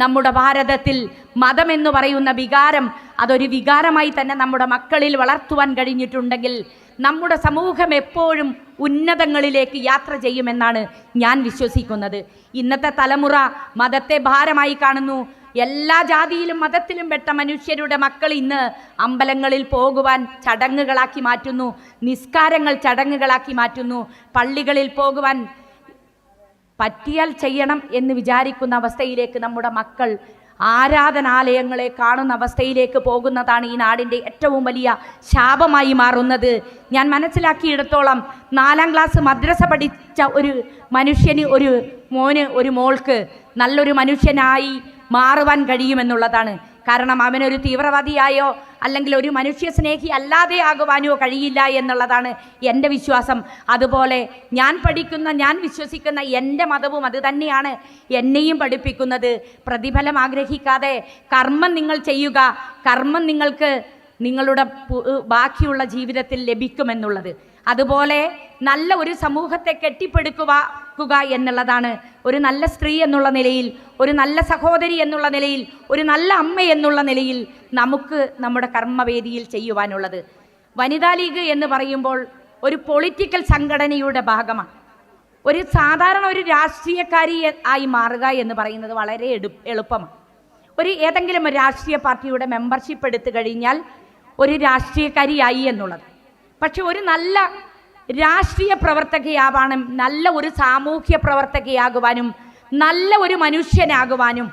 നമ്മുടെ ഭാരതത്തിൽ മതമെന്ന് പറയുന്ന വികാരം അതൊരു വികാരമായി തന്നെ നമ്മുടെ മക്കളിൽ വളർത്തുവാൻ കഴിഞ്ഞിട്ടുണ്ടെങ്കിൽ നമ്മുടെ സമൂഹം എപ്പോഴും ഉന്നതങ്ങളിലേക്ക് യാത്ര ചെയ്യുമെന്നാണ് ഞാൻ വിശ്വസിക്കുന്നത്. ഇന്നത്തെ തലമുറ മതത്തെ ഭാരമായി കാണുന്നു. എല്ലാ ജാതിയിലും മതത്തിലും പെട്ട മനുഷ്യരുടെ മക്കൾ ഇന്ന് അമ്പലങ്ങളിൽ പോകുവാൻ ചടങ്ങുകളാക്കി മാറ്റുന്നു. നിസ്കാരങ്ങൾ ചടങ്ങുകളാക്കി മാറ്റുന്നു. പള്ളികളിൽ പോകുവാൻ പറ്റിയാൽ ചെയ്യണം എന്ന് വിചാരിക്കുന്ന അവസ്ഥയിലേക്ക് നമ്മുടെ മക്കൾ ആരാധനാലയങ്ങളെ കാണുന്ന അവസ്ഥയിലേക്ക് പോകുന്നതാണ് ഈ നാടിന്റെ ഏറ്റവും വലിയ ശാപമായി മാറുന്നത്. ഞാൻ മനസ്സിലാക്കിയിടത്തോളം നാലാം ക്ലാസ് മദ്രസ പഠിച്ച ഒരു മനുഷ്യന് ഒരു മോന് ഒരു മോൾക്ക് നല്ലൊരു മനുഷ്യനായി മാറുവാൻ കഴിയുമെന്നുള്ളതാണ്. കാരണം അവനൊരു തീവ്രവാദിയായോ അല്ലെങ്കിൽ ഒരു മനുഷ്യ സ്നേഹി അല്ലാതെ ആകുവാനോ കഴിയില്ല എന്നുള്ളതാണ് എന്റെ വിശ്വാസം. അതുപോലെ ഞാൻ പഠിക്കുന്ന ഞാൻ വിശ്വസിക്കുന്ന എന്റെ മതവും അത് തന്നെയാണ് എന്നെയും പഠിപ്പിക്കുന്നത്. പ്രതിഫലം ആഗ്രഹിക്കാതെ കർമ്മം നിങ്ങൾ ചെയ്യുക. കർമ്മം നിങ്ങൾക്ക് നിങ്ങളുടെ ബാക്കിയുള്ള ജീവിതത്തിൽ ലഭിക്കുമെന്നുള്ളത്. അതുപോലെ നല്ല ഒരു സമൂഹത്തെ കെട്ടിപ്പടുക്കുക എന്നുള്ളതാണ്. ഒരു നല്ല സ്ത്രീ എന്നുള്ള നിലയിൽ ഒരു നല്ല സഹോദരി എന്നുള്ള നിലയിൽ ഒരു നല്ല അമ്മ എന്നുള്ള നിലയിൽ നമുക്ക് നമ്മുടെ കർമ്മവേദിയിൽ ചെയ്യുവാനുള്ളത്. വനിതാ ലീഗ് എന്ന് പറയുമ്പോൾ ഒരു പൊളിറ്റിക്കൽ സംഘടനയുടെ ഭാഗമാണ്. ഒരു സാധാരണ ഒരു രാഷ്ട്രീയക്കാരി ആയി മാറുക എന്ന് പറയുന്നത് വളരെ എളുപ്പമാണ്. ഒരു ഏതെങ്കിലും രാഷ്ട്രീയ പാർട്ടിയുടെ മെമ്പർഷിപ്പ് എടുത്തു കഴിഞ്ഞാൽ ഒരു രാഷ്ട്രീയക്കാരിയായി എന്നുള്ളത്. പക്ഷെ ഒരു നല്ല രാഷ്ട്രീയ പ്രവർത്തകയാവാനും നല്ല ഒരു സാമൂഹ്യ പ്രവർത്തകയാകുവാനും നല്ല ഒരു മനുഷ്യനാകുവാനും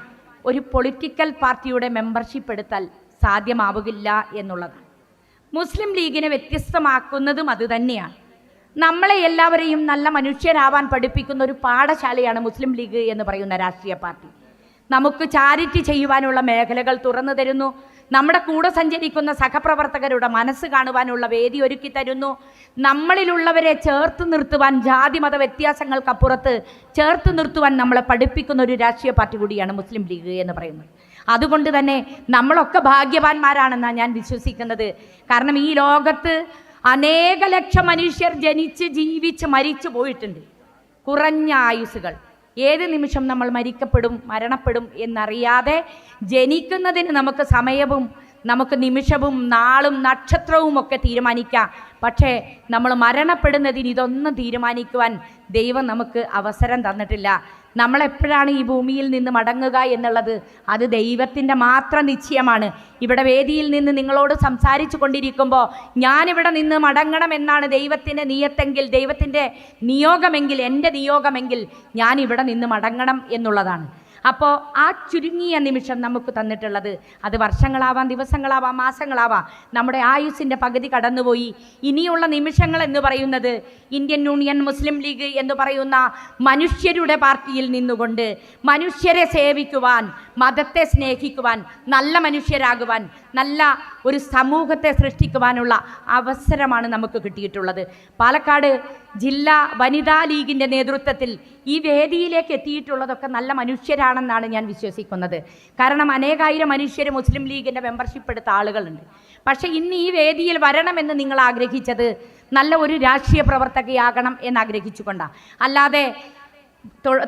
ഒരു പൊളിറ്റിക്കൽ പാർട്ടിയുടെ മെമ്പർഷിപ്പ് എടുത്താൽ സാധ്യമാവുകില്ല എന്നുള്ളതാണ് മുസ്ലിം ലീഗിനെ വ്യത്യസ്തമാക്കുന്നതും അതുതന്നെയാണ് നമ്മളെ എല്ലാവരെയും നല്ല മനുഷ്യരാവാൻ പഠിപ്പിക്കുന്ന ഒരു പാഠശാലയാണ് മുസ്ലിം ലീഗ് എന്ന് പറയുന്ന രാഷ്ട്രീയ പാർട്ടി. നമുക്ക് ചാരിറ്റി ചെയ്യുവാനുള്ള മേഖലകൾ തുറന്നു തരുന്നു. നമ്മുടെ കൂടെ സഞ്ചരിക്കുന്ന സഹപ്രവർത്തകരുടെ മനസ്സ് കാണുവാനുള്ള വേദി ഒരുക്കി തരുന്നു. നമ്മളിലുള്ളവരെ ചേർത്ത് നിർത്തുവാൻ ജാതി മത വ്യത്യാസങ്ങൾക്കപ്പുറത്ത് ചേർത്ത് നിർത്തുവാൻ നമ്മളെ പഠിപ്പിക്കുന്ന ഒരു രാഷ്ട്രീയ പാർട്ടി കൂടിയാണ് മുസ്ലിം ലീഗ് എന്ന് പറയുന്നത്. അതുകൊണ്ട് തന്നെ നമ്മളൊക്കെ ഭാഗ്യവാന്മാരാണെന്നാണ് ഞാൻ വിശ്വസിക്കുന്നത്. കാരണം ഈ ലോകത്ത് അനേക ലക്ഷം മനുഷ്യർ ജനിച്ച് ജീവിച്ച് മരിച്ചു പോയിട്ടുണ്ട്. കുറഞ്ഞ ആയുസ്സുകൾ. ഏത് നിമിഷം നമ്മൾ മരിക്കപ്പെടും മരണപ്പെടും എന്നറിയാതെ ജനിക്കുന്നതിന് നമുക്ക് സമയവും നമുക്ക് നിമിഷവും നാളും നക്ഷത്രവും ഒക്കെ തീരുമാനിക്കാം. പക്ഷേ നമ്മൾ മരണപ്പെടുന്നതിന് ഇതൊന്നും തീരുമാനിക്കുവാൻ ദൈവം നമുക്ക് അവസരം തന്നിട്ടില്ല. നമ്മളെപ്പോഴാണ് ഈ ഭൂമിയിൽ നിന്ന് മടങ്ങുക എന്നുള്ളത്? അത് ദൈവത്തിന്റെ മാത്രം നിശ്ചയമാണ്. ഇവിടെ വേദിയിൽ നിന്ന് നിങ്ങളോട് സംസാരിച്ചു കൊണ്ടിരിക്കുമ്പോൾ ഞാനിവിടെ നിന്ന് മടങ്ങണം എന്നാണ് ദൈവത്തിന്റെ നിയത്തെങ്കിൽ ദൈവത്തിന്റെ നിയോഗമെങ്കിൽ എന്റെ നിയോഗമെങ്കിൽ ഞാൻ ഇവിടെ നിന്ന് മടങ്ങണം എന്നുള്ളതാണ്. അപ്പോൾ ആ ചുരുങ്ങിയ നിമിഷം നമുക്ക് തന്നിട്ടുള്ളത് അത് വർഷങ്ങളാവാം ദിവസങ്ങളാവാം മാസങ്ങളാവാം നമ്മുടെ ആയുസ്സിന്റെ പകുതി കടന്നുപോയി. ഇനിയുള്ള നിമിഷങ്ങൾ എന്ന് പറയുന്നത് ഇന്ത്യൻ യൂണിയൻ മുസ്ലിം ലീഗ് എന്ന് പറയുന്ന മനുഷ്യരുടെ പാർട്ടിയിൽ നിന്നുകൊണ്ട് മനുഷ്യരെ സേവിക്കുവാൻ മതത്തെ സ്നേഹിക്കുവാൻ നല്ല മനുഷ്യരാകുവാൻ നല്ല ഒരു സമൂഹത്തെ സൃഷ്ടിക്കുവാനുള്ള അവസരമാണ് നമുക്ക് കിട്ടിയിട്ടുള്ളത്. പാലക്കാട് ജില്ലാ വനിതാ ലീഗിന്റെ നേതൃത്വത്തിൽ ഈ വേദിയിലേക്ക് എത്തിയിട്ടുള്ളതൊക്കെ നല്ല മനുഷ്യരാണെന്നാണ് ഞാൻ വിശ്വസിക്കുന്നത്. കാരണം അനേകായിരം മനുഷ്യർ മുസ്ലിം ലീഗിന്റെ മെമ്പർഷിപ്പ് എടുത്ത ആളുകളുണ്ട്. പക്ഷേ ഇന്ന് ഈ വേദിയിൽ വരണമെന്ന് നിങ്ങൾ ആഗ്രഹിച്ചത് നല്ല ഒരു രാഷ്ട്രീയ പ്രവർത്തകയാകണം എന്ന് ആഗ്രഹിച്ചുകൊണ്ടാണ് അല്ലാതെ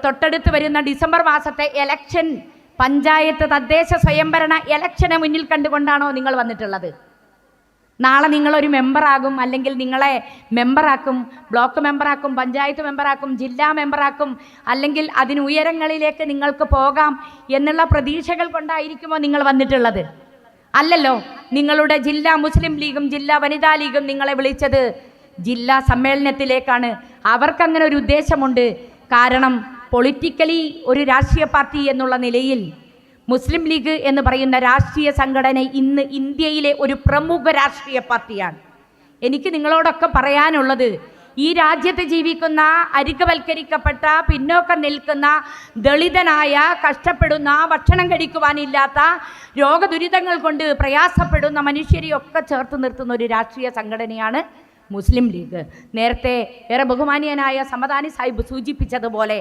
തൊട്ടടുത്ത് വരുന്ന ഡിസംബർ മാസത്തെ എലക്ഷൻ പഞ്ചായത്ത് തദ്ദേശ സ്വയംഭരണ ഇലക്ഷനെ മുന്നിൽ കണ്ടുകൊണ്ടാണോ നിങ്ങൾ വന്നിട്ടുള്ളത്? നാളെ നിങ്ങളൊരു മെമ്പറാകും അല്ലെങ്കിൽ നിങ്ങളെ മെമ്പറാക്കും ബ്ലോക്ക് മെമ്പറാക്കും പഞ്ചായത്ത് മെമ്പറാക്കും ജില്ലാ മെമ്പറാക്കും അല്ലെങ്കിൽ അതിന് ഉയരങ്ങളിലേക്ക് നിങ്ങൾക്ക് പോകാം എന്നുള്ള പ്രതീക്ഷകൾ കൊണ്ടായിരിക്കുമോ നിങ്ങൾ വന്നിട്ടുള്ളത്? അല്ലല്ലോ നിങ്ങളുടെ ജില്ലാ മുസ്ലിം ലീഗും ജില്ലാ വനിതാ ലീഗും നിങ്ങളെ വിളിച്ചത് ജില്ലാ സമ്മേളനത്തിലേക്കാണ്. അവർക്കങ്ങനെ ഒരു ഉദ്ദേശമുണ്ട്. കാരണം പൊളിറ്റിക്കലി ഒരു രാഷ്ട്രീയ പാർട്ടി എന്നുള്ള നിലയിൽ മുസ്ലിം ലീഗ് എന്ന് പറയുന്ന രാഷ്ട്രീയ സംഘടന ഇന്ന് ഇന്ത്യയിലെ ഒരു പ്രമുഖ രാഷ്ട്രീയ പാർട്ടിയാണ്. എനിക്ക് നിങ്ങളോടൊക്കെ പറയാനുള്ളത് ഈ രാജ്യത്ത് ജീവിക്കുന്ന അരികവൽക്കരിക്കപ്പെട്ട പിന്നോക്കം നിൽക്കുന്ന ദളിതനായ കഷ്ടപ്പെടുന്ന ഭക്ഷണം കഴിക്കുവാനില്ലാത്ത രോഗദുരിതങ്ങൾ കൊണ്ട് പ്രയാസപ്പെടുന്ന മനുഷ്യരെയൊക്കെ ചേർത്ത് നിർത്തുന്ന ഒരു രാഷ്ട്രീയ സംഘടനയാണ് മുസ്ലിം ലീഗ്. നേരത്തെ ഏറെ ബഹുമാനീയനായ സമദാനി സാഹിബ് സൂചിപ്പിച്ചതുപോലെ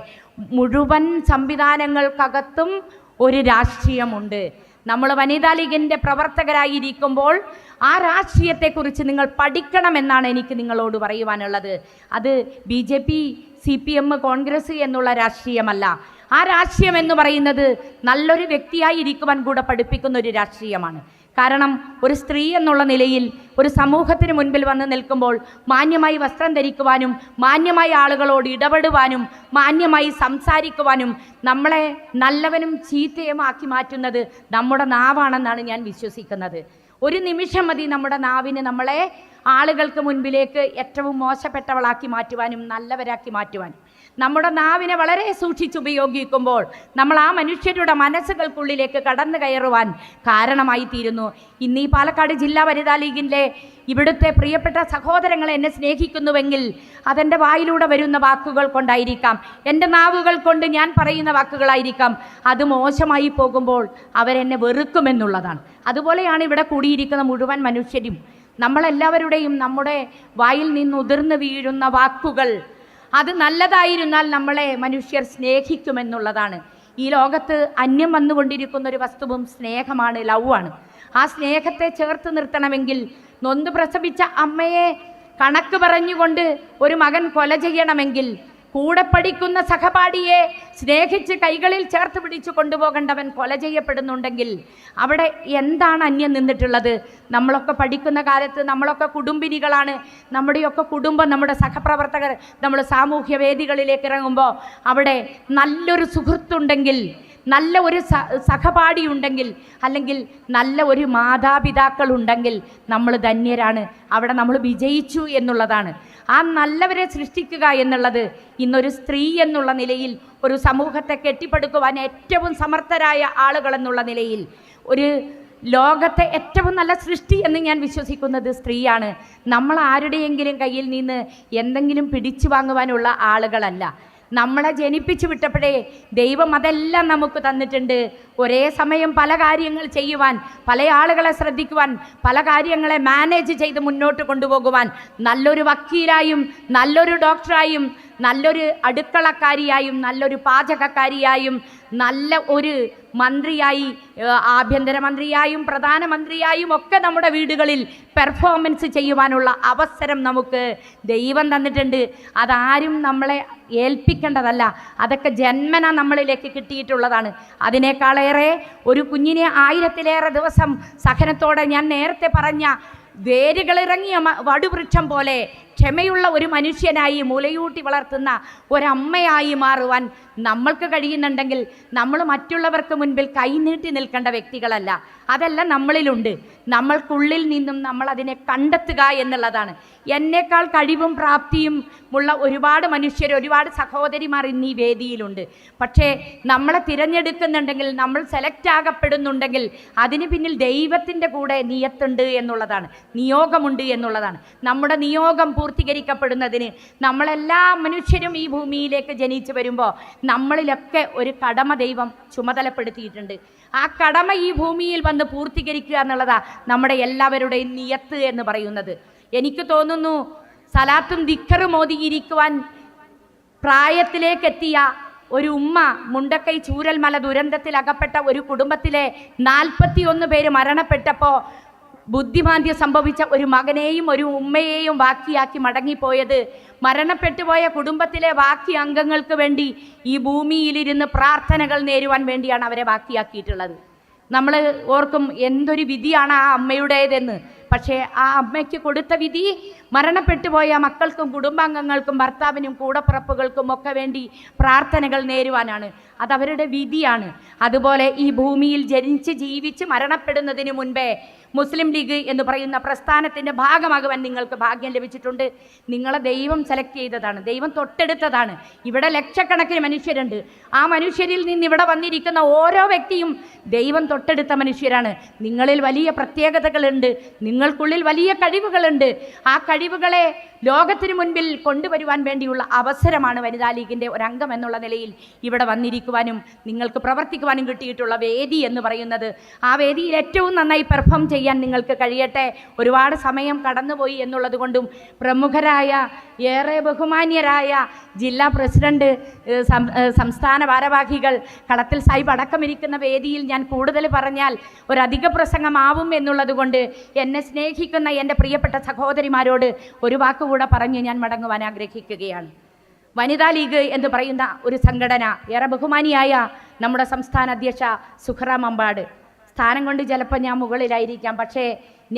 മുഴുവൻ സംവിധാനങ്ങൾക്കകത്തും ഒരു രാഷ്ട്രീയമുണ്ട്. നമ്മൾ വനിതാ ലീഗിന്റെ പ്രവർത്തകരായിരിക്കുമ്പോൾ ആ രാഷ്ട്രീയത്തെക്കുറിച്ച് നിങ്ങൾ പഠിക്കണമെന്നാണ് എനിക്ക് നിങ്ങളോട് പറയുവാനുള്ളത്. അത് B J P C P M Congress എന്നുള്ള രാഷ്ട്രീയമല്ല. ആ രാഷ്ട്രീയം എന്ന് പറയുന്നത് നല്ലൊരു വ്യക്തിയായി ഇരിക്കുവാൻ കൂടെ പഠിപ്പിക്കുന്ന ഒരു രാഷ്ട്രീയമാണ്. കാരണം ഒരു സ്ത്രീ എന്നുള്ള നിലയിൽ ഒരു സമൂഹത്തിന് മുൻപിൽ വന്ന് നിൽക്കുമ്പോൾ മാന്യമായി വസ്ത്രം ധരിക്കുവാനും മാന്യമായി ആളുകളോട് ഇടപെടുവാനും മാന്യമായി സംസാരിക്കുവാനും നമ്മളെ നല്ലവനും ചീത്തയുമാക്കി മാറ്റുന്നത് നമ്മുടെ നാവാണെന്നാണ് ഞാൻ വിശ്വസിക്കുന്നത്. ഒരു നിമിഷം മതി നമ്മുടെ നാവിന് നമ്മളെ ആളുകൾക്ക് മുൻപിലേക്ക് ഏറ്റവും മോശപ്പെട്ടവളാക്കി മാറ്റുവാനും നല്ലവരാക്കി മാറ്റുവാനും. നമ്മുടെ നാവിനെ വളരെ സൂക്ഷിച്ചുപയോഗിക്കുമ്പോൾ നമ്മൾ ആ മനുഷ്യരുടെ മനസ്സുകൾക്കുള്ളിലേക്ക് കടന്നു കയറുവാൻ കാരണമായി തീരുന്നു. ഇന്ന് ഈ പാലക്കാട് ജില്ലാ വനിതാ ലീഗിന്റെ ഇവിടുത്തെ പ്രിയപ്പെട്ട സഹോദരങ്ങൾ എന്നെ സ്നേഹിക്കുന്നുവെങ്കിൽ അതെന്റെ വായിലൂടെ വരുന്ന വാക്കുകൾ കൊണ്ടായിരിക്കാം. എന്റെ നാവുകൾ കൊണ്ട് ഞാൻ പറയുന്ന വാക്കുകളായിരിക്കാം. അത് മോശമായി പോകുമ്പോൾ അവരെന്നെ വെറുക്കുമെന്നുള്ളതാണ്. അതുപോലെയാണ് ഇവിടെ കൂടിയിരിക്കുന്ന മുഴുവൻ മനുഷ്യരും. നമ്മളെല്ലാവരുടെയും നമ്മുടെ വായിൽ നിന്ന് ഉതിർന്നു വീഴുന്ന വാക്കുകൾ അത് നല്ലതായിരുന്നാൽ നമ്മളെ മനുഷ്യർ സ്നേഹിക്കുമെന്നുള്ളതാണ്. ഈ ലോകത്ത് അന്യം വന്നുകൊണ്ടിരിക്കുന്ന ഒരു വസ്തുവും സ്നേഹമാണ് ലവാണ്. ആ സ്നേഹത്തെ ചേർത്ത് നിർത്തണമെങ്കിൽ നൊന്ത് പ്രസവിച്ച അമ്മയെ കണക്ക് പറഞ്ഞുകൊണ്ട് ഒരു മകൻ കൊല ചെയ്യണമെങ്കിൽ കൂടെ പഠിക്കുന്ന സഹപാഠിയെ സ്നേഹിച്ച് കൈകളിൽ ചേർത്ത് പിടിച്ചു കൊണ്ടുപോകേണ്ടവൻ കൊല ചെയ്യപ്പെടുന്നുണ്ടെങ്കിൽ അവിടെ എന്താണ് അന്യം നിന്നിട്ടുള്ളത്? നമ്മളൊക്കെ പഠിക്കുന്ന കാലത്ത് നമ്മളൊക്കെ കുടുംബിനികളാണ്. നമ്മുടെയൊക്കെ കുടുംബം നമ്മുടെ സഹപ്രവർത്തകർ നമ്മൾ സാമൂഹ്യ വേദികളിലേക്ക് ഇറങ്ങുമ്പോൾ അവിടെ നല്ലൊരു സുഹൃത്തുണ്ടെങ്കിൽ നല്ല ഒരു സഹപാഠി ഉണ്ടെങ്കിൽ അല്ലെങ്കിൽ നല്ല ഒരു മാതാപിതാക്കൾ ഉണ്ടെങ്കിൽ നമ്മൾ ധന്യരാണ്. അവിടെ നമ്മൾ വിജയിച്ചു എന്നുള്ളതാണ്. ആ നല്ലവരെ സൃഷ്ടിക്കുക എന്നുള്ളത് ഇന്നൊരു സ്ത്രീ എന്നുള്ള നിലയിൽ ഒരു സമൂഹത്തെ കെട്ടിപ്പടുക്കുവാൻ ഏറ്റവും സമർത്ഥരായ ആളുകൾ എന്നുള്ള നിലയിൽ ഒരു ലോകത്തെ ഏറ്റവും നല്ല സൃഷ്ടി എന്ന് ഞാൻ വിശ്വസിക്കുന്നത് സ്ത്രീയാണ്. നമ്മൾ ആരുടെയെങ്കിലും കയ്യിൽ നിന്ന് എന്തെങ്കിലും പിടിച്ചു വാങ്ങുവാനുള്ള ആളുകളല്ല. നമ്മളെ ജനിപ്പിച്ചു വിട്ടപ്പോഴേ ദൈവം അതെല്ലാം നമുക്ക് തന്നിട്ടുണ്ട്. ഒരേ സമയം പല കാര്യങ്ങൾ ചെയ്യുവാൻ പല ആളുകളെ ശ്രദ്ധിക്കുവാൻ പല കാര്യങ്ങളെ മാനേജ് ചെയ്ത് മുന്നോട്ട് കൊണ്ടുപോകുവാൻ നല്ലൊരു വക്കീലായും നല്ലൊരു ഡോക്ടറായും നല്ലൊരു അടുക്കളക്കാരിയായും നല്ലൊരു പാചകക്കാരിയായും നല്ല ഒരു മന്ത്രിയായി ആഭ്യന്തരമന്ത്രിയായും പ്രധാനമന്ത്രിയായും ഒക്കെ നമ്മുടെ വീടുകളിൽ പെർഫോമൻസ് ചെയ്യുവാനുള്ള അവസരം നമുക്ക് ദൈവം തന്നിട്ടുണ്ട്. അതാരും നമ്മളെ ഏൽപ്പിക്കേണ്ടതല്ല. അതൊക്കെ ജന്മന നമ്മളിലേക്ക് കിട്ടിയിട്ടുള്ളതാണ്. അതിനേക്കാളേറെ ഒരു കുഞ്ഞിനെ ആയിരത്തിലേറെ ദിവസം സഹനത്തോടെ ഞാൻ നേരത്തെ പറഞ്ഞ വേരുകളിറങ്ങിയ വടുവൃക്ഷം പോലെ ക്ഷമയുള്ള ഒരു മനുഷ്യനായി മുലയൂട്ടി വളർത്തുന്ന ഒരമ്മയായി മാറുവാൻ നമ്മൾക്ക് കഴിയുന്നുണ്ടെങ്കിൽ നമ്മൾ മറ്റുള്ളവർക്ക് മുൻപിൽ കൈനീട്ടി നിൽക്കേണ്ട വ്യക്തികളല്ല. അതല്ല നമ്മളിലുണ്ട്. നമ്മൾക്കുള്ളിൽ നിന്നും നമ്മൾ അതിനെ കണ്ടെത്തുക എന്നുള്ളതാണ്. എന്നേക്കാൾ കഴിവും പ്രാപ്തിയും ഉള്ള ഒരുപാട് മനുഷ്യർ ഒരുപാട് സഹോദരിമാർ ഇന്ന് ഈ വേദിയിലുണ്ട്. പക്ഷേ നമ്മളെ തിരഞ്ഞെടുക്കുന്നുണ്ടെങ്കിൽ നമ്മൾ സെലക്ട് ആകപ്പെടുന്നുണ്ടെങ്കിൽ അതിന് പിന്നിൽ ദൈവത്തിന്റെ കൂടെ നിയത്തുണ്ട് എന്നുള്ളതാണ്. നിയോഗമുണ്ട് എന്നുള്ളതാണ്. നമ്മുടെ നിയോഗം പൂർത്തീകരിക്കപ്പെടുന്നതിന്. നമ്മളെല്ലാ മനുഷ്യരും ഈ ഭൂമിയിലേക്ക് ജനിച്ചു വരുമ്പോൾ നമ്മളിലൊക്കെ ഒരു കടമ ദൈവം ചുമതലപ്പെടുത്തിയിട്ടുണ്ട്. ആ കടമ ഈ ഭൂമിയിൽ വന്ന് പൂർത്തീകരിക്കുക എന്നുള്ളതാണ് നമ്മുടെ എല്ലാവരുടെയും നിയത്ത് എന്ന് പറയുന്നത്. എനിക്ക് തോന്നുന്നു സലാത്തും ദിക്കറും ഓതിയിരിക്കുവാൻ പ്രായത്തിലേക്കെത്തിയ ഒരു ഉമ്മ മുണ്ടക്കൈ ചൂരൽമല ദുരന്തത്തിൽ അകപ്പെട്ട ഒരു കുടുംബത്തിലെ നാൽപ്പത്തിയൊന്ന് പേര് മരണപ്പെട്ടപ്പോൾ ബുദ്ധിമാന്ദ്യം സംഭവിച്ച ഒരു മകനെയും ഒരു ഉമ്മയെയും ബാക്കിയാക്കി മടങ്ങിപ്പോയത് മരണപ്പെട്ടുപോയ കുടുംബത്തിലെ ബാക്കി അംഗങ്ങൾക്ക് വേണ്ടി ഈ ഭൂമിയിലിരുന്ന് പ്രാർത്ഥനകൾ നേരുവാൻ വേണ്ടിയാണ് അവരെ ബാക്കിയാക്കിയിട്ടുള്ളത്. നമ്മൾ ഓർക്കും എന്തൊരു വിധിയാണ് ആ അമ്മയുടേതെന്ന്. പക്ഷേ ആ അമ്മയ്ക്ക് കൊടുത്ത വിധി മരണപ്പെട്ടുപോയ മക്കൾക്കും കുടുംബാംഗങ്ങൾക്കും ഭർത്താവിനും കൂടപ്പിറപ്പുകൾക്കും ഒക്കെ വേണ്ടി പ്രാർത്ഥനകൾ നേരുവാനാണ്. അതവരുടെ വിധിയാണ്. അതുപോലെ ഈ ഭൂമിയിൽ ജനിച്ച് ജീവിച്ച് മരണപ്പെടുന്നതിന് മുൻപേ മുസ്ലിം ലീഗ് എന്ന് പറയുന്ന പ്രസ്ഥാനത്തിന്റെ ഭാഗമാകുവാൻ നിങ്ങൾക്ക് ഭാഗ്യം ലഭിച്ചിട്ടുണ്ട്. നിങ്ങളെ ദൈവം സെലക്ട് ചെയ്തതാണ് ദൈവം തൊട്ടെടുത്തതാണ്. ഇവിടെ ലക്ഷക്കണക്കിന് മനുഷ്യരുണ്ട്. ആ മനുഷ്യരിൽ നിന്ന് ഇവിടെ വന്നിരിക്കുന്ന ഓരോ വ്യക്തിയും ദൈവം തൊട്ടെടുത്ത മനുഷ്യരാണ്. നിങ്ങളിൽ വലിയ പ്രത്യേകതകളുണ്ട് നിങ്ങൾക്കുള്ളിൽ വലിയ കഴിവുകളുണ്ട്. ആ കഴിവുകളെ ലോകത്തിനു മുൻപിൽ കൊണ്ടുവരുവാൻ വേണ്ടിയുള്ള അവസരമാണ് വനിതാ ലീഗിന്റെ ഒരംഗം എന്നുള്ള നിലയിൽ ഇവിടെ വന്നിരിക്കുവാനും നിങ്ങൾക്ക് പ്രവർത്തിക്കുവാനും കിട്ടിയിട്ടുള്ള വേദി എന്ന് പറയുന്നത്. ആ വേദിയിൽ ഏറ്റവും നന്നായി പെർഫോം ചെയ്യാൻ നിങ്ങൾക്ക് കഴിയട്ടെ. ഒരുപാട് സമയം കടന്നുപോയി എന്നുള്ളത് കൊണ്ടും പ്രമുഖരായ ഏറെ ബഹുമാന്യരായ ജില്ലാ പ്രസിഡന്റ് സംസ്ഥാന ഭാരവാഹികൾ കളത്തിൽ സാഹിബ് അടക്കമിരിക്കുന്ന വേദിയിൽ ഞാൻ കൂടുതൽ പറഞ്ഞാൽ ഒരധിക പ്രസംഗമാവും എന്നുള്ളത് കൊണ്ട് എന്നെ സ്നേഹിക്കുന്ന എന്റെ പ്രിയപ്പെട്ട സഹോദരിമാരോട് ഒരു വാക്കുകൂടെ പറഞ്ഞ് ഞാൻ മടങ്ങുവാൻ ആഗ്രഹിക്കുകയാണ്. വനിതാ ലീഗ് എന്ന് പറയുന്ന ഒരു സംഘടന ഏറെ ബഹുമാനിയായ നമ്മുടെ സംസ്ഥാന അധ്യക്ഷ സുഖറാം അമ്പാട്. സ്ഥാനം കൊണ്ട് ചിലപ്പോൾ ഞാൻ മുകളിലായിരിക്കാം. പക്ഷേ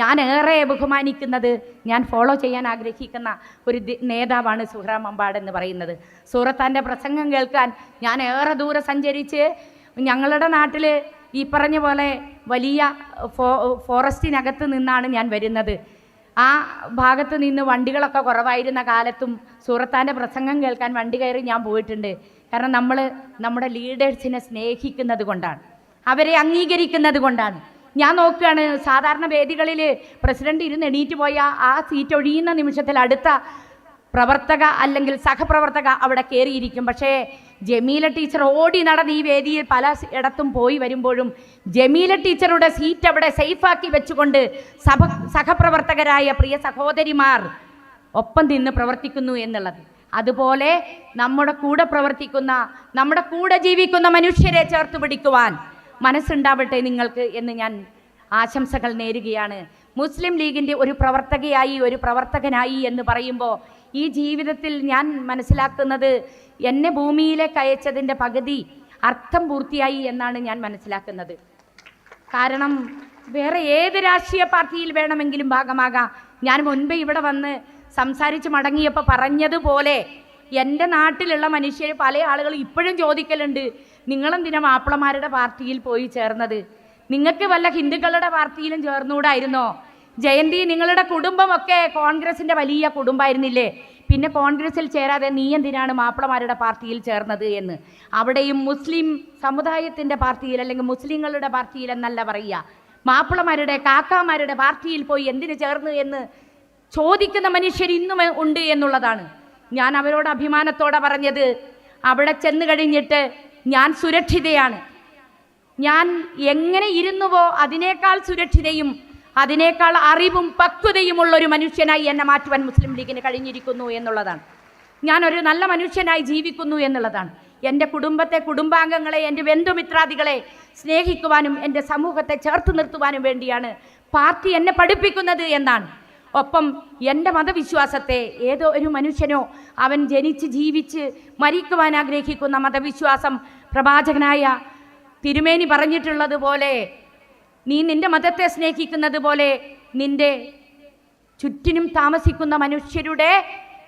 ഞാൻ ഏറെ ബഹുമാനിക്കുന്നത് ഞാൻ ഫോളോ ചെയ്യാൻ ആഗ്രഹിക്കുന്ന ഒരു നേതാവാണ് സുഹറാം അമ്പാട് എന്ന് പറയുന്നത്. സൂറത്താന്റെ പ്രസംഗം കേൾക്കാൻ ഞാൻ ഏറെ ദൂരെ സഞ്ചരിച്ച് ഞങ്ങളുടെ നാട്ടിൽ ഈ പറഞ്ഞ പോലെ വലിയ ഫോ ഫോറസ്റ്റിനകത്ത് നിന്നാണ് ഞാൻ വരുന്നത്. ആ ഭാഗത്ത് നിന്ന് വണ്ടികളൊക്കെ കുറവായിരുന്ന കാലത്തും സൂറത്താന്റെ പ്രസംഗം കേൾക്കാൻ വണ്ടി കയറി ഞാൻ പോയിട്ടുണ്ട്. കാരണം നമ്മൾ നമ്മുടെ ലീഡേഴ്സിനെ സ്നേഹിക്കുന്നത് കൊണ്ടാണ്. അവരെ അംഗീകരിക്കുന്നത് കൊണ്ടാണ്. ഞാൻ നോക്കുകയാണ് സാധാരണ വേദികളിൽ പ്രസിഡന്റ് ഇരുന്ന് എണീറ്റ് പോയ ആ സീറ്റ് ഒഴിയുന്ന നിമിഷത്തിൽ അടുത്ത പ്രവർത്തക അല്ലെങ്കിൽ സഹപ്രവർത്തക അവിടെ കയറിയിരിക്കും. പക്ഷേ ജമീല ടീച്ചർ ഓടി നടന്ന് ഈ വേദിയിൽ പല ഇടത്തും പോയി വരുമ്പോഴും ജമീല ടീച്ചറുടെ സീറ്റ് അവിടെ സേഫാക്കി വെച്ചുകൊണ്ട് സഭ സഹപ്രവർത്തകരായ പ്രിയ സഹോദരിമാർ ഒപ്പം നിന്ന് പ്രവർത്തിക്കുന്നു എന്നുള്ളത്. അതുപോലെ നമ്മുടെ കൂടെ പ്രവർത്തിക്കുന്ന നമ്മുടെ കൂടെ ജീവിക്കുന്ന മനുഷ്യരെ ചേർത്ത് പിടിക്കുവാൻ മനസ്സുണ്ടാവട്ടെ നിങ്ങൾക്ക് എന്ന് ഞാൻ ആശംസകൾ നേരുകയാണ്. മുസ്ലിം ലീഗിന്റെ ഒരു പ്രവർത്തകയായി ഒരു പ്രവർത്തകനായി എന്ന് പറയുമ്പോൾ ഈ ജീവിതത്തിൽ ഞാൻ മനസ്സിലാക്കുന്നത് എന്നെ ഭൂമിയിലേക്ക് അയച്ചതിന്റെ പകുതി അർത്ഥം പൂർത്തിയായി എന്നാണ് ഞാൻ മനസ്സിലാക്കുന്നത്. കാരണം വേറെ ഏത് രാഷ്ട്രീയ പാർട്ടിയിൽ വേണമെങ്കിലും ഭാഗമാകാം. ഞാൻ മുൻപ് ഇവിടെ വന്ന് സംസാരിച്ച് മടങ്ങിയപ്പോൾ പറഞ്ഞതുപോലെ എന്റെ നാട്ടിലുള്ള മനുഷ്യർ പല ആളുകളും ഇപ്പോഴും ചോദിക്കലുണ്ട് നിങ്ങളെന്തിനാ മാപ്പിളമാരുടെ പാർട്ടിയിൽ പോയി ചേർന്നത്? നിങ്ങൾക്ക് വല്ല ഹിന്ദുക്കളുടെ പാർട്ടിയിലും ചേർന്നുകൂടായിരുന്നോ? ജയന്തി നിങ്ങളുടെ കുടുംബമൊക്കെ കോൺഗ്രസിന്റെ വലിയ കുടുംബമായിരുന്നില്ലേ പിന്നെ കോൺഗ്രസിൽ ചേരാതെ നീ എന്തിനാണ് മാപ്പിളമാരുടെ പാർട്ടിയിൽ ചേർന്നത് എന്ന്? അവിടെയും മുസ്ലിം സമുദായത്തിന്റെ പാർട്ടിയിൽ അല്ലെങ്കിൽ മുസ്ലിങ്ങളുടെ പാർട്ടിയിൽ എന്നല്ല പറയുക. മാപ്പിളമാരുടെ കാക്കാമാരുടെ പാർട്ടിയിൽ പോയി എന്തിനു ചേർന്നു എന്ന് ചോദിക്കുന്ന മനുഷ്യർ ഇന്നും ഉണ്ട് എന്നുള്ളതാണ്. ഞാൻ അവരോട് അഭിമാനത്തോടെ പറഞ്ഞത് അവിടെ ചെന്ന് കഴിഞ്ഞിട്ട് ഞാൻ സുരക്ഷിതയാണ്. ഞാൻ എങ്ങനെ ഇരുന്നുവോ അതിനേക്കാൾ സുരക്ഷിതയും അതിനേക്കാൾ അറിവും പക്വതയുമുള്ള ഒരു മനുഷ്യനായി എന്നെ മാറ്റുവാൻ മുസ്ലിം ലീഗിന് കഴിഞ്ഞിരിക്കുന്നു എന്നുള്ളതാണ്. ഞാൻ ഒരു നല്ല മനുഷ്യനായി ജീവിക്കുന്നു എന്നുള്ളതാണ്. എന്റെ കുടുംബത്തെ കുടുംബാംഗങ്ങളെ എന്റെ ബന്ധുമിത്രാദികളെ സ്നേഹിക്കുവാനും എന്റെ സമൂഹത്തെ ചേർത്ത് നിർത്തുവാനും വേണ്ടിയാണ് പാർട്ടി എന്നെ പഠിപ്പിക്കുന്നത് എന്നാണ്. ഒപ്പം എന്റെ മതവിശ്വാസത്തെ ഏതോ ഒരു മനുഷ്യനോ അവൻ ജനിച്ച് ജീവിച്ച് മരിക്കുവാൻ ആഗ്രഹിക്കുന്ന മതവിശ്വാസം പ്രവാചകനായ തിരുമേനി പറഞ്ഞിട്ടുള്ളത് പോലെ നീ നിന്റെ മതത്തെ സ്നേഹിക്കുന്നത് പോലെ നിന്റെ ചുറ്റിനും താമസിക്കുന്ന മനുഷ്യരുടെ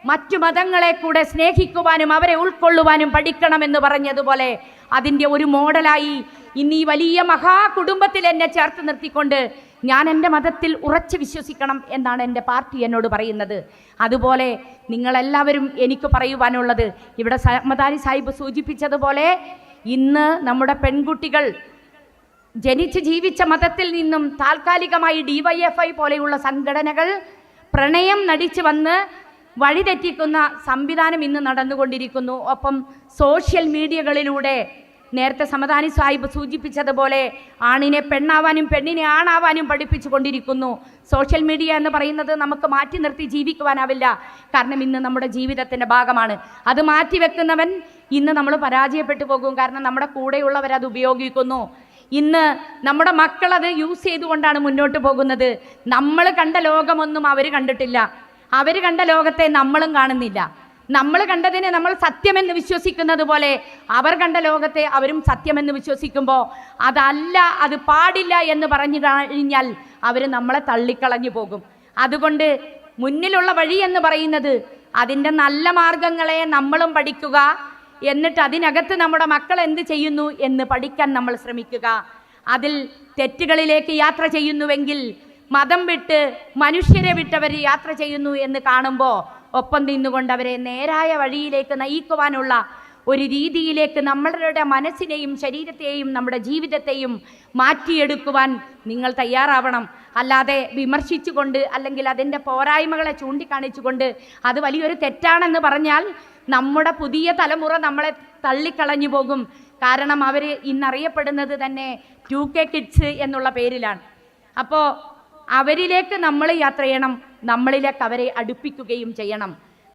മറ്റു മതങ്ങളെ കൂടെ സ്നേഹിക്കുവാനും അവരെ ഉൾക്കൊള്ളുവാനും പഠിക്കണമെന്ന് പറഞ്ഞതുപോലെ അതിന്റെ ഒരു മോഡലായി ഇന്ന് ഈ വലിയ മഹാകുടുംബത്തിൽ എന്നെ ചേർത്ത് നിർത്തിക്കൊണ്ട് ഞാൻ എന്റെ മതത്തിൽ ഉറച്ചു വിശ്വസിക്കണം എന്നാണ് എന്റെ പാർട്ടി എന്നോട് പറയുന്നത്. അതുപോലെ നിങ്ങളെല്ലാവരും എനിക്ക് പറയുവാനുള്ളത് ഇവിടെ സമദാരി സാഹിബ് സൂചിപ്പിച്ചതുപോലെ ഇന്ന് നമ്മുടെ പെൺകുട്ടികൾ ജനിച്ച് ജീവിച്ച മതത്തിൽ നിന്നും താൽക്കാലികമായി ഡിവൈഎഫ്ഐ പോലെയുള്ള സംഘടനകൾ പ്രണയം നടിച്ചു വന്ന് വഴിതെറ്റിക്കുന്ന സംവിധാനം ഇന്ന് നടന്നുകൊണ്ടിരിക്കുന്നു. ഒപ്പം സോഷ്യൽ മീഡിയകളിലൂടെ നേരത്തെ സമദാനി സാഹിബ് സൂചിപ്പിച്ചതുപോലെ ആണിനെ പെണ്ണാവാനും പെണ്ണിനെ ആണാവാനും പഠിപ്പിച്ചു കൊണ്ടിരിക്കുന്നു. സോഷ്യൽ മീഡിയ എന്ന് പറയുന്നത് നമുക്ക് മാറ്റി നിർത്തി ജീവിക്കുവാനാവില്ല. കാരണം ഇന്ന് നമ്മുടെ ജീവിതത്തിന്റെ ഭാഗമാണ്. അത് മാറ്റി വെക്കുന്നവൻ ഇന്ന് നമ്മൾ പരാജയപ്പെട്ടു പോകും. കാരണം നമ്മുടെ കൂടെയുള്ളവർ അത് ഉപയോഗിക്കുന്നു. ഇന്ന് നമ്മുടെ മക്കളത് യൂസ് ചെയ്തുകൊണ്ടാണ് മുന്നോട്ട് പോകുന്നത്. നമ്മൾ കണ്ട ലോകമൊന്നും അവർ കണ്ടിട്ടില്ല. അവർ കണ്ട ലോകത്തെ നമ്മളും കാണുന്നില്ല. നമ്മൾ കണ്ടതിനെ നമ്മൾ സത്യമെന്ന് വിശ്വസിക്കുന്നത് പോലെ അവർ കണ്ട ലോകത്തെ അവരും സത്യമെന്ന് വിശ്വസിക്കുമ്പോൾ അതല്ല അത് പാടില്ല എന്ന് പറഞ്ഞു കഴിഞ്ഞാൽ അവർ നമ്മളെ തള്ളിക്കളഞ്ഞു പോകും. അതുകൊണ്ട് മുന്നിലുള്ള വഴി എന്ന് പറയുന്നത് അതിന്റെ നല്ല മാർഗങ്ങളെ നമ്മളും പഠിക്കുക എന്നിട്ട് അതിനകത്ത് നമ്മുടെ മക്കൾ എന്ത് ചെയ്യുന്നു എന്ന് പഠിക്കാൻ നമ്മൾ ശ്രമിക്കുക. അതിൽ തെറ്റുകളിലേക്ക് യാത്ര ചെയ്യുന്നുവെങ്കിൽ മതം വിട്ട് മനുഷ്യരെ വിട്ടവർ യാത്ര ചെയ്യുന്നു എന്ന് കാണുമ്പോൾ ഒപ്പം നിന്നുകൊണ്ട് അവരെ നേരായ വഴിയിലേക്ക് നയിക്കുവാനുള്ള ഒരു രീതിയിലേക്ക് നമ്മളുടെ മനസ്സിനെയും ശരീരത്തെയും നമ്മുടെ ജീവിതത്തെയും മാറ്റിയെടുക്കുവാൻ നിങ്ങൾ തയ്യാറാവണം. അല്ലാതെ വിമർശിച്ചുകൊണ്ട് അല്ലെങ്കിൽ അതിന്റെ പോരായ്മകളെ ചൂണ്ടിക്കാണിച്ചുകൊണ്ട് അത് വലിയൊരു തെറ്റാണെന്ന് പറഞ്ഞാൽ നമ്മുടെ പുതിയ തലമുറ നമ്മളെ തള്ളിക്കളഞ്ഞു പോകും. കാരണം അവർ ഇന്നറിയപ്പെടുന്നത് തന്നെ ടു കെ കിഡ്സ് എന്നുള്ള പേരിലാണ്. അപ്പോൾ അവരിലേക്ക് നമ്മൾ യാത്ര ചെയ്യണം നമ്മളിലേക്ക് അവരെ അടുപ്പിക്കുകയും ചെയ്യണം.